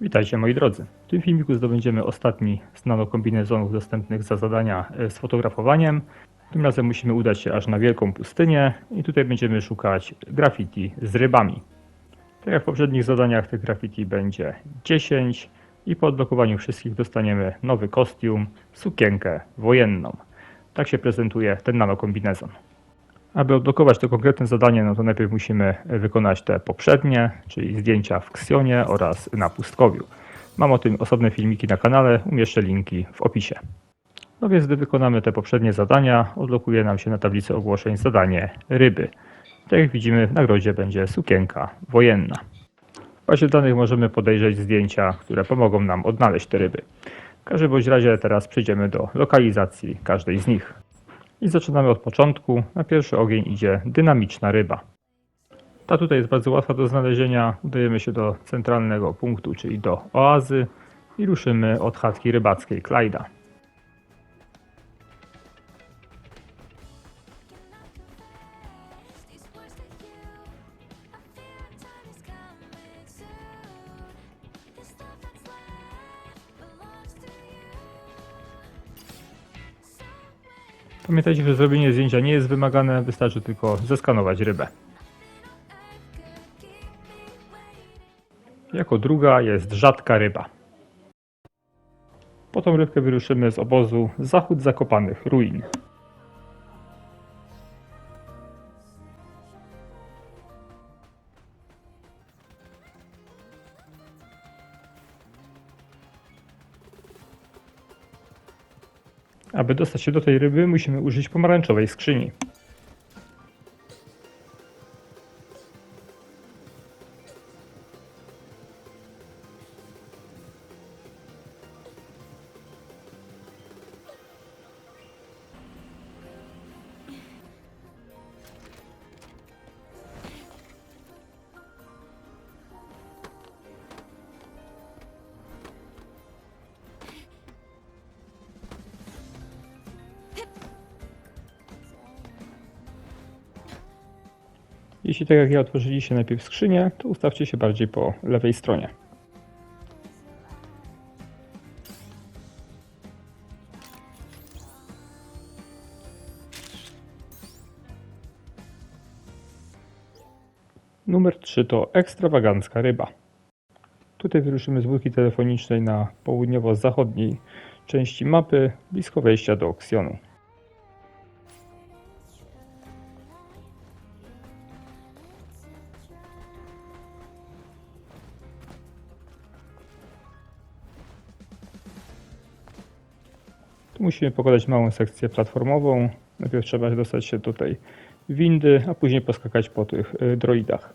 Witajcie moi drodzy. W tym filmiku zdobędziemy ostatni z nanokombinezonów dostępnych za zadania e, z fotografowaniem. Tym razem musimy udać się aż na wielką pustynię i tutaj będziemy szukać graffiti z rybami. Tak jak w poprzednich zadaniach tych graffiti będzie 10 i po odblokowaniu wszystkich dostaniemy nowy kostium, sukienkę wojenną. Tak się prezentuje ten nanokombinezon. Aby odblokować to konkretne zadanie, no to najpierw musimy wykonać te poprzednie, czyli zdjęcia w Xionie oraz na pustkowiu. Mam o tym osobne filmiki na kanale, umieszczę linki w opisie. No więc gdy wykonamy te poprzednie zadania, odblokuje nam się na tablicy ogłoszeń zadanie ryby. Tak jak widzimy w nagrodzie będzie sukienka wojenna. W bazie danych możemy podejrzeć zdjęcia, które pomogą nam odnaleźć te ryby. W każdym bądź razie teraz przejdziemy do lokalizacji każdej z nich. I zaczynamy od początku. Na pierwszy ogień idzie dynamiczna ryba. Ta tutaj jest bardzo łatwa do znalezienia. Udajemy się do centralnego punktu, czyli do oazy i ruszymy od chatki rybackiej Klajda. Pamiętajcie, że zrobienie zdjęcia nie jest wymagane, wystarczy tylko zeskanować rybę. Jako druga jest rzadka ryba. Po tą rybkę wyruszymy z obozu Zachód Zakopanych Ruin. Aby dostać się do tej ryby, musimy użyć pomarańczowej skrzyni. Jeśli tak jak ja otworzyliście najpierw skrzynię, to ustawcie się bardziej po lewej stronie. Numer 3 to ekstrawagancka ryba. Tutaj wyruszymy z budki telefonicznej na południowo-zachodniej części mapy, blisko wejścia do Oksjonu. Musimy pokonać małą sekcję platformową. Najpierw trzeba dostać się tej windy, a później poskakać po tych y, droidach.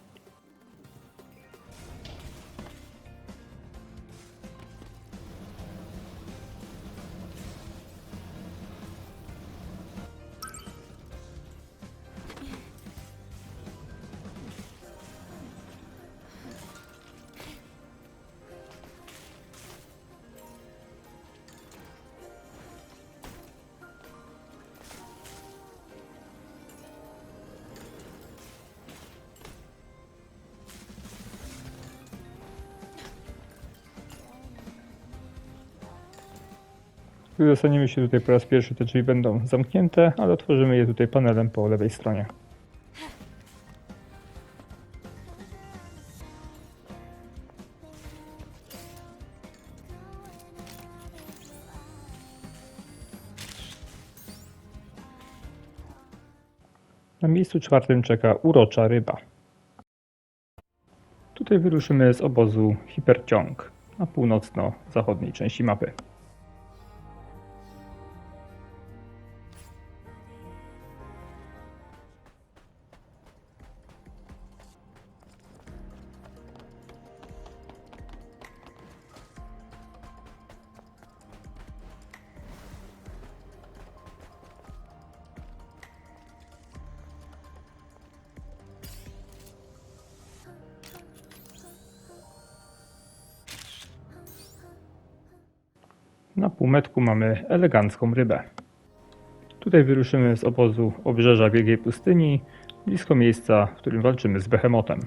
Dostaniemy się tutaj po raz pierwszy, te drzwi będą zamknięte, ale otworzymy je tutaj panelem po lewej stronie. Na miejscu czwartym czeka urocza ryba. Tutaj wyruszymy z obozu Hiperciąg na północno-zachodniej części mapy. Na półmetku mamy elegancką rybę. Tutaj wyruszymy z obozu obrzeża Wielkiej Pustyni, blisko miejsca, w którym walczymy z behemotem.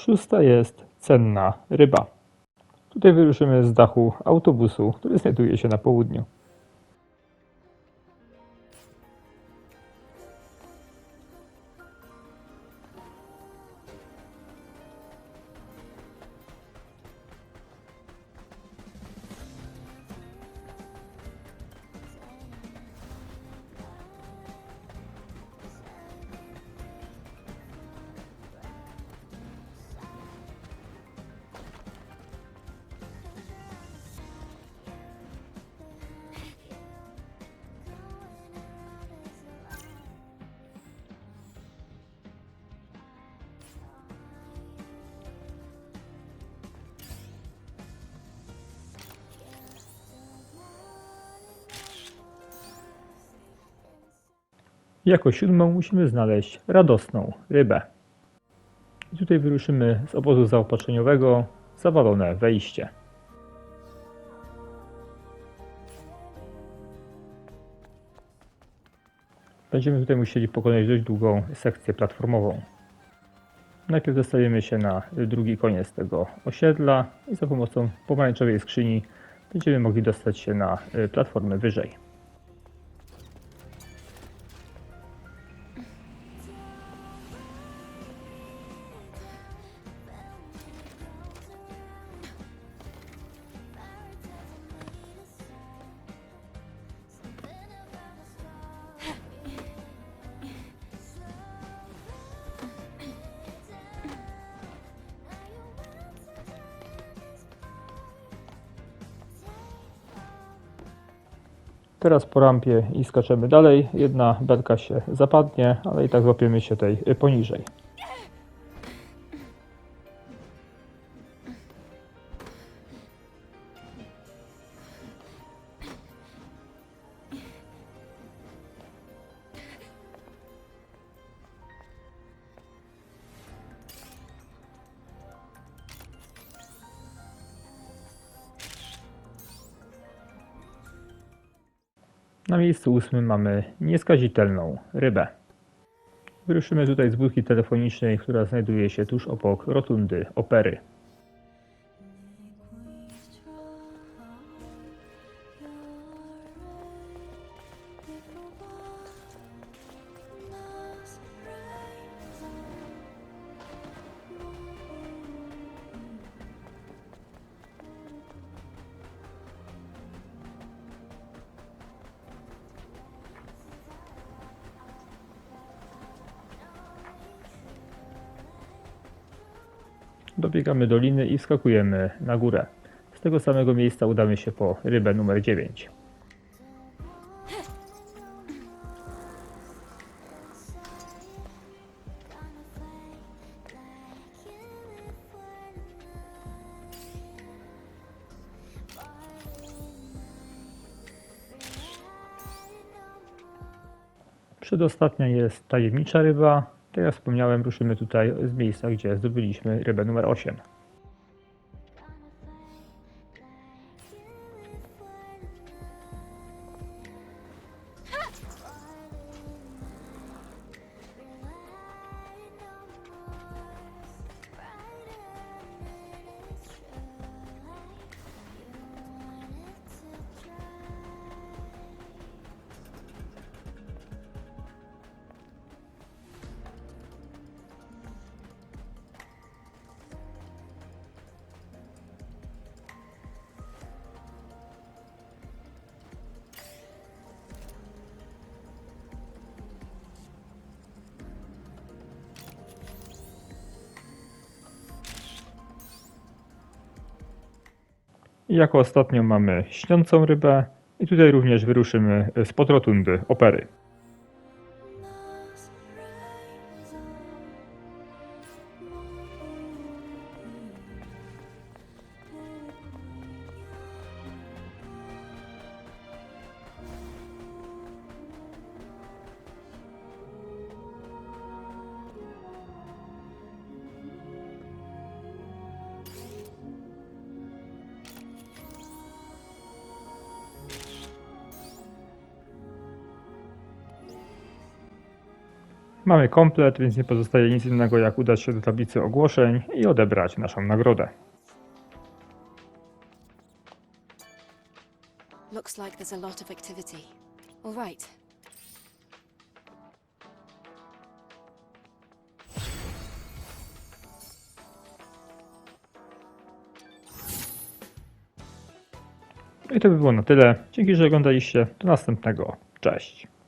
Szósta jest cenna ryba. Tutaj wyruszymy z dachu autobusu, który znajduje się na południu. Jako siódmą musimy znaleźć radosną rybę. I tutaj wyruszymy z obozu zaopatrzeniowego zawalone wejście. Będziemy tutaj musieli pokonać dość długą sekcję platformową. Najpierw dostajemy się na drugi koniec tego osiedla i za pomocą pomarańczowej skrzyni będziemy mogli dostać się na platformę wyżej. Teraz po rampie i skaczemy dalej. Jedna belka się zapadnie, ale i tak złapiemy się tej poniżej. Na miejscu ósmym mamy nieskazitelną rybę. Wyruszymy tutaj z budki telefonicznej, która znajduje się tuż obok rotundy opery. Dobiegamy doliny i wskakujemy na górę. Z tego samego miejsca udamy się po rybę numer 9. Przedostatnia jest tajemnicza ryba. Tak jak wspomniałem, ruszymy tutaj z miejsca, gdzie zdobyliśmy rybę numer 8. I jako ostatnią mamy śniącą rybę. I tutaj również wyruszymy spod rotundy opery. Mamy komplet, więc nie pozostaje nic innego jak udać się do tablicy ogłoszeń i odebrać naszą nagrodę. Looks like there's a lot of activity. All right. I to by było na tyle. Dzięki, że oglądaliście. Do następnego. Cześć.